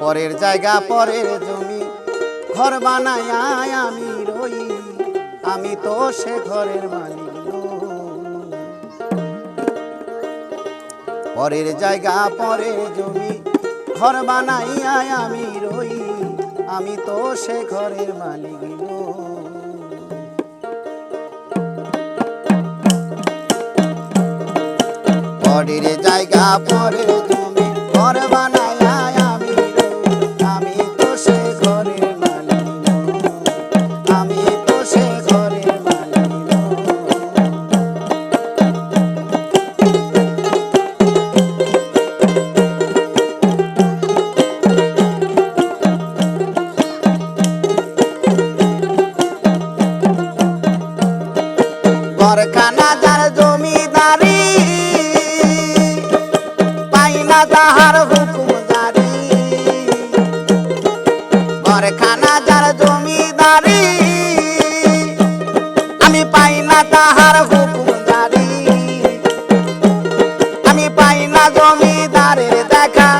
পরের জায়গা, পরের জমি। ঘর বানাই আমি রই, আমি তো সে ঘরের মালিক পরের জায়গা, পরের জমি, ঘর বানাই আমি রই, আমি তো সে ঘরের মালিক পরের জায়গা, পরের জমি যার জমিদারি, পাই না তাহার হুকুম জারি। ঘরখানা যার জমিদারি, আমি পাই না তাহার হুকুম জারি। আমি পাই না জমিদারের দেখা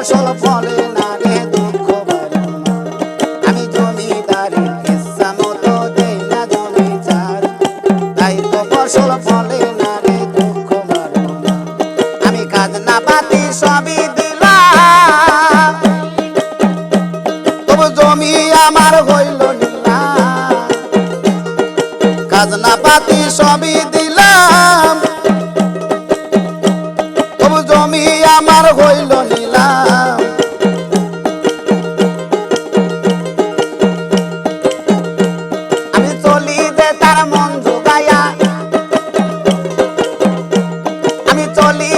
ফসল ফলে না রে দুঃখ আমি মতো দেই না জমি চায় তাই তো ফসল ফলে না রে দুঃখ বাড়ি। না। পাতি সবই দিলাম। তবু জমি আমার হইল না। খাজনা পাতি সবই দিলাম আমি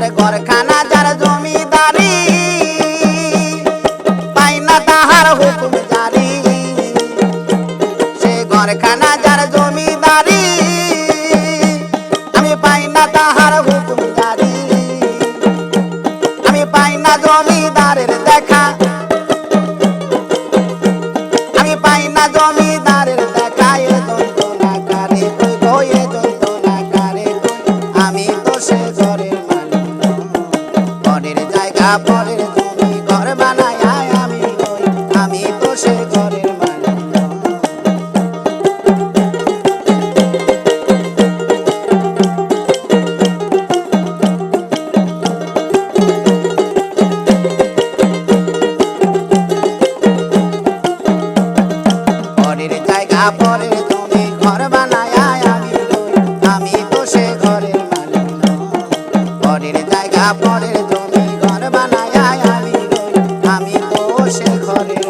তার ঘরখানা যার জমিদারি পাই না তাহার হুকুম জারি। সে ঘরখানা যার জমিদারি, আমি পাই না তাহার হুকুম জারি। আমি পাই না জমিদারের ঘরের রে